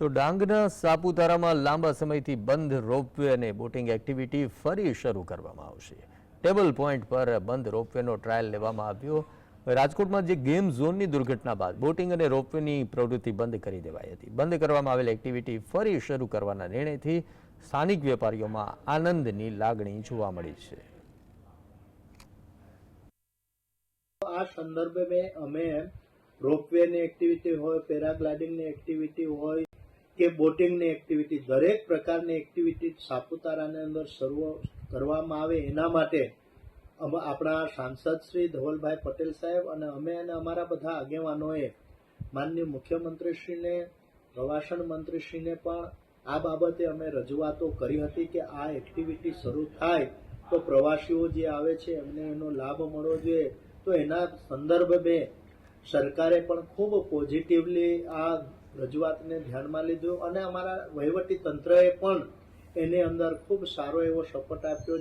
તો ડાંગના સાપુતારામાં લાંબા સમયથી બંધ રોપવે અને બોટિંગ એક્ટિવિટી ફરી શરૂ કરવામાં આવશે. ટેબલ પોઈન્ટ પર બંધ રોપવેનો ટ્રાયલ લેવામાં આવ્યો. રાજકોટમાં જે ગેમ ઝોનની દુર્ઘટના બાદ બોટિંગ અને રોપવેની પ્રવૃત્તિ બંધ કરી દેવાઈ હતી. બંધ કરવામાં આવેલ એક્ટિવિટી ફરી શરૂ કરવાના નિર્ણયથી સ્થાનિક વેપારીઓમાં આનંદની લાગણી જોવા મળી છે. આ સંદર્ભે અમે રોપવેની એક્ટિવિટી હોય, પેરાગ્લાઇડિંગની એક્ટિવિટી હોય કે બોટિંગની એક્ટિવિટી દરેક પ્રકારની એક્ટિવિટી સાપુતારાની અંદર શરૂ કરવામાં આવે એના માટે આપણા સાંસદ શ્રી ધવલભાઈ પટેલ સાહેબ અને અમે અને અમારા બધા આગેવાનોએ માનનીય મુખ્યમંત્રીશ્રીને, પ્રવાસન મંત્રીશ્રીને પણ આ બાબતે અમે રજૂઆતો કરી હતી કે આ એક્ટિવિટી શરૂ થાય તો પ્રવાસીઓ જે આવે છે એમને એનો લાભ મળવો જોઈએ. તો એના સંદર્ભે સરકારે પણ ખૂબ પોઝિટિવલી આ રજૂઆતને ધ્યાનમાં લીધું અને અમારા વહીવટી તંત્રએ પણ એની અંદર ખૂબ સારો એવો સપોર્ટ આપ્યો